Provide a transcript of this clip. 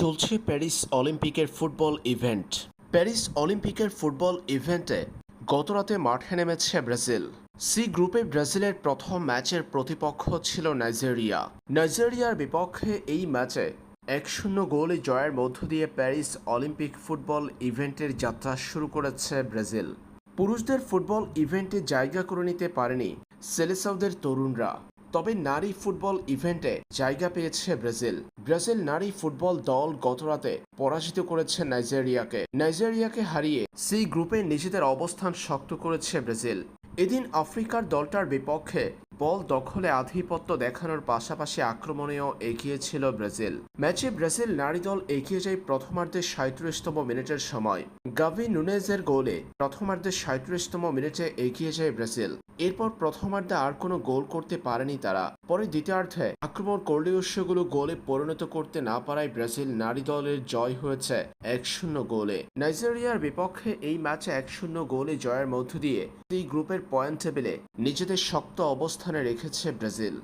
চলছে প্যারিস অলিম্পিকের football event. Paris অলিম্পিকের ফুটবল ইভেন্টে গতরাতে মাঠে নেমেছে ব্রাজিল। সি গ্রুপে ব্রাজিলের প্রথম ম্যাচের প্রতিপক্ষ ছিল নাইজেরিয়া। নাইজেরিয়ার বিপক্ষে এই ম্যাচে এক শূন্য গোলে জয়ের মধ্য দিয়ে প্যারিস অলিম্পিক ফুটবল ইভেন্টের যাত্রা শুরু করেছে ব্রাজিল। পুরুষদের ফুটবল ইভেন্টে জায়গা করে নিতে পারেনি সেলেসাউদের তরুণরা। তবে নারী ফুটবল ইভেন্টে জায়গা পেয়েছে ব্রাজিল। ব্রাজিল নারী ফুটবল দল গতরাতে পরাজিত করেছে নাইজেরিয়াকে। নাইজেরিয়াকে হারিয়ে সি গ্রুপে নিজেদের অবস্থান শক্ত করেছে ব্রাজিল। এদিন আফ্রিকার দলটার বিপক্ষে বল দখলে আধিপত্য দেখানোর পাশাপাশি আক্রমণেও এগিয়ে ছিল ব্রাজিল। ম্যাচে ব্রাজিল নারী দল এগিয়ে যায় প্রথমার্ধের সাঁত্রিশতম মিনিটের সময়। গাভি নুনেজের গোলে প্রথমার্ধের সাঁত্রিশতম মিনিটে এগিয়ে যায় ব্রাজিল। এরপর প্রথমার্ধে আর কোনো গোল করতে পারেনি তারা। পরে দ্বিতীয়ার্ধে আক্রমণ করলেও সেগুলো গোলে পরিণত করতে না পারায় ব্রাজিল নারী দলের জয় হয়েছে এক শূন্য গোলে। নাইজেরিয়ার বিপক্ষে এই ম্যাচে এক শূন্য গোলে জয়ের মধ্য দিয়ে এই গ্রুপের পয়েন্ট টেবিলে নিজেদের শক্ত অবস্থানে রেখেছে ব্রাজিল।